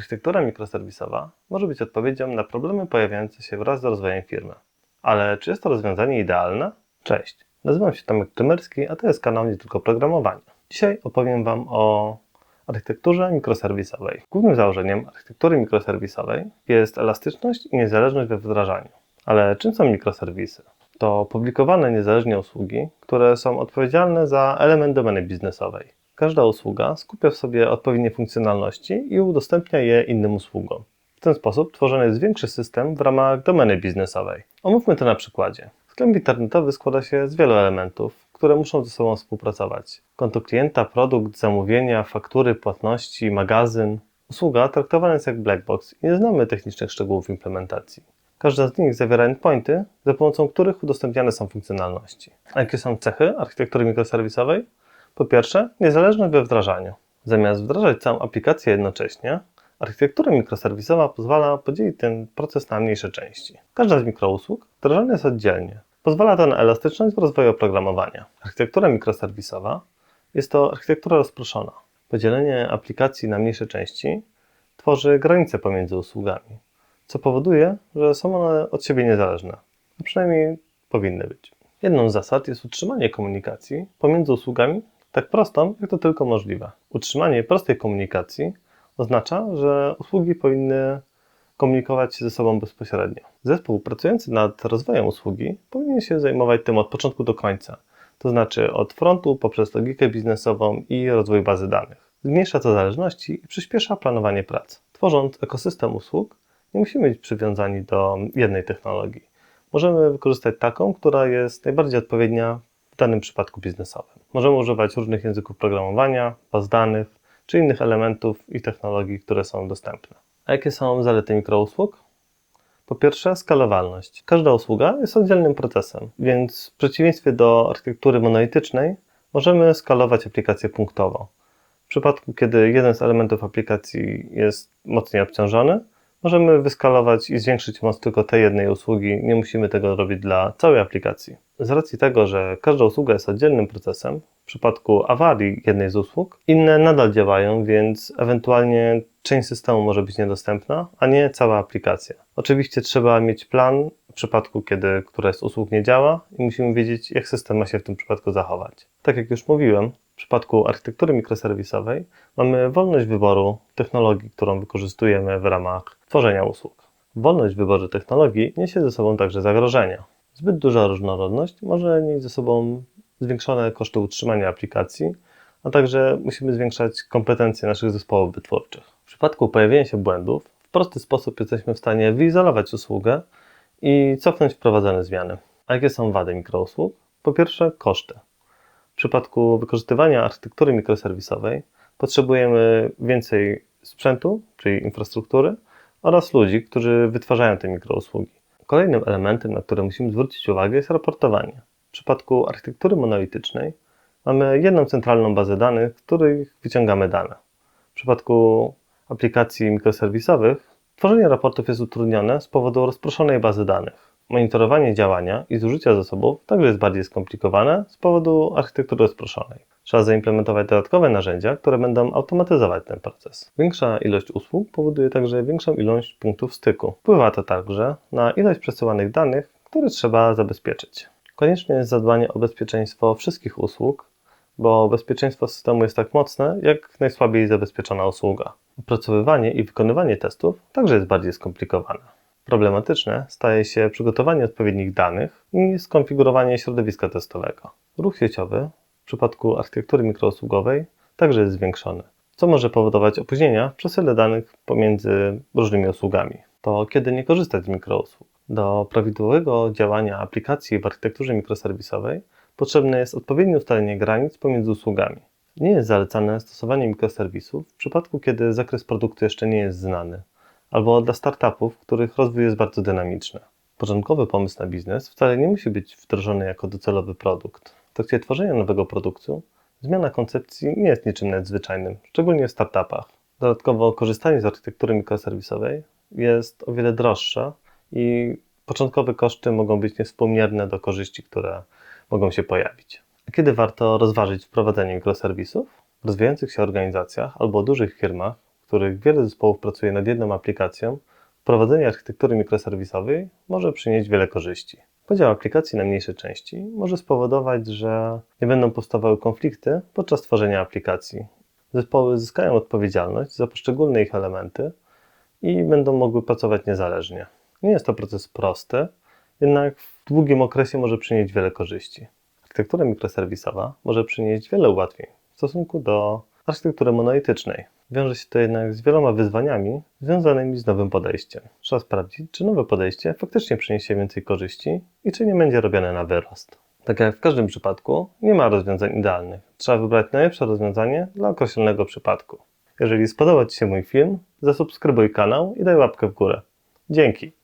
Architektura mikroserwisowa może być odpowiedzią na problemy pojawiające się wraz z rozwojem firmy. Ale czy jest to rozwiązanie idealne? Cześć, nazywam się Tomek Krymerski, a to jest kanał Nie Tylko Programowanie. Dzisiaj opowiem Wam o architekturze mikroserwisowej. Głównym założeniem architektury mikroserwisowej jest elastyczność i niezależność we wdrażaniu. Ale czym są mikroserwisy? To publikowane niezależnie usługi, które są odpowiedzialne za element domeny biznesowej. Każda usługa skupia w sobie odpowiednie funkcjonalności i udostępnia je innym usługom. W ten sposób tworzony jest większy system w ramach domeny biznesowej. Omówmy to na przykładzie. Sklep internetowy składa się z wielu elementów, które muszą ze sobą współpracować. Konto klienta, produkt, zamówienia, faktury, płatności, magazyn. Usługa traktowana jest jak black box i nie znamy technicznych szczegółów implementacji. Każda z nich zawiera endpointy, za pomocą których udostępniane są funkcjonalności. A jakie są cechy architektury mikroserwisowej? Po pierwsze, niezależność we wdrażaniu. Zamiast wdrażać całą aplikację jednocześnie, architektura mikroserwisowa pozwala podzielić ten proces na mniejsze części. Każda z mikrousług wdrażana jest oddzielnie. Pozwala to na elastyczność w rozwoju oprogramowania. Architektura mikroserwisowa jest to architektura rozproszona. Podzielenie aplikacji na mniejsze części tworzy granice pomiędzy usługami, co powoduje, że są one od siebie niezależne, a przynajmniej powinny być. Jedną z zasad jest utrzymanie komunikacji pomiędzy usługami tak prostą, jak to tylko możliwe. Utrzymanie prostej komunikacji oznacza, że usługi powinny komunikować się ze sobą bezpośrednio. Zespół pracujący nad rozwojem usługi powinien się zajmować tym od początku do końca, to znaczy od frontu poprzez logikę biznesową i rozwój bazy danych. Zmniejsza to zależności i przyspiesza planowanie prac. Tworząc ekosystem usług, nie musimy być przywiązani do jednej technologii. Możemy wykorzystać taką, która jest najbardziej odpowiednia danym przypadku biznesowym. Możemy używać różnych języków programowania, baz danych czy innych elementów i technologii, które są dostępne. A jakie są zalety mikrousług? Po pierwsze, skalowalność. Każda usługa jest oddzielnym procesem, więc w przeciwieństwie do architektury monolitycznej możemy skalować aplikację punktowo. W przypadku, kiedy jeden z elementów aplikacji jest mocniej obciążony, możemy wyskalować i zwiększyć moc tylko tej jednej usługi. Nie musimy tego robić dla całej aplikacji. Z racji tego, że każda usługa jest oddzielnym procesem, w przypadku awarii jednej z usług, inne nadal działają, więc ewentualnie część systemu może być niedostępna, a nie cała aplikacja. Oczywiście trzeba mieć plan w przypadku, kiedy któraś z usług nie działa i musimy wiedzieć, jak system ma się w tym przypadku zachować. Tak jak już mówiłem, w przypadku architektury mikroserwisowej mamy wolność wyboru technologii, którą wykorzystujemy w ramach tworzenia usług. Wolność w wyborze technologii niesie ze sobą także zagrożenia. Zbyt duża różnorodność może nieść ze sobą zwiększone koszty utrzymania aplikacji, a także musimy zwiększać kompetencje naszych zespołów wytwórczych. W przypadku pojawienia się błędów, w prosty sposób jesteśmy w stanie wyizolować usługę i cofnąć wprowadzone zmiany. A jakie są wady mikrousług? Po pierwsze, koszty. W przypadku wykorzystywania architektury mikroserwisowej potrzebujemy więcej sprzętu, czyli infrastruktury, oraz ludzi, którzy wytwarzają te mikrousługi. Kolejnym elementem, na który musimy zwrócić uwagę, jest raportowanie. W przypadku architektury monolitycznej mamy jedną centralną bazę danych, z których wyciągamy dane. W przypadku aplikacji mikroserwisowych tworzenie raportów jest utrudnione z powodu rozproszonej bazy danych. Monitorowanie działania i zużycia zasobów także jest bardziej skomplikowane z powodu architektury rozproszonej. Trzeba zaimplementować dodatkowe narzędzia, które będą automatyzować ten proces. Większa ilość usług powoduje także większą ilość punktów styku. Wpływa to także na ilość przesyłanych danych, które trzeba zabezpieczyć. Konieczne jest zadbanie o bezpieczeństwo wszystkich usług, bo bezpieczeństwo systemu jest tak mocne, jak najsłabiej zabezpieczona usługa. Opracowywanie i wykonywanie testów także jest bardziej skomplikowane. Problematyczne staje się przygotowanie odpowiednich danych i skonfigurowanie środowiska testowego. Ruch sieciowy w przypadku architektury mikrousługowej także jest zwiększony, co może powodować opóźnienia w przesyle danych pomiędzy różnymi usługami. To kiedy nie korzystać z mikrousług? Do prawidłowego działania aplikacji w architekturze mikroserwisowej potrzebne jest odpowiednie ustalenie granic pomiędzy usługami. Nie jest zalecane stosowanie mikroserwisów w przypadku, kiedy zakres produktu jeszcze nie jest znany, albo dla startupów, których rozwój jest bardzo dynamiczny. Początkowy pomysł na biznes wcale nie musi być wdrożony jako docelowy produkt. W trakcie tworzenia nowego produktu zmiana koncepcji nie jest niczym nadzwyczajnym, szczególnie w startupach. Dodatkowo korzystanie z architektury mikroserwisowej jest o wiele droższe i początkowe koszty mogą być niewspółmierne do korzyści, które mogą się pojawić. A kiedy warto rozważyć wprowadzenie mikroserwisów? W rozwijających się organizacjach albo dużych firmach, w których wiele zespołów pracuje nad jedną aplikacją, wprowadzenie architektury mikroserwisowej może przynieść wiele korzyści. Podział aplikacji na mniejsze części może spowodować, że nie będą powstawały konflikty podczas tworzenia aplikacji. Zespoły zyskają odpowiedzialność za poszczególne ich elementy i będą mogły pracować niezależnie. Nie jest to proces prosty, jednak w długim okresie może przynieść wiele korzyści. Architektura mikroserwisowa może przynieść wiele ułatwień w stosunku do architektury monolitycznej. Wiąże się to jednak z wieloma wyzwaniami związanymi z nowym podejściem. Trzeba sprawdzić, czy nowe podejście faktycznie przyniesie więcej korzyści i czy nie będzie robione na wyrost. Tak jak w każdym przypadku, nie ma rozwiązań idealnych. Trzeba wybrać najlepsze rozwiązanie dla określonego przypadku. Jeżeli spodobał Ci się mój film, zasubskrybuj kanał i daj łapkę w górę. Dzięki!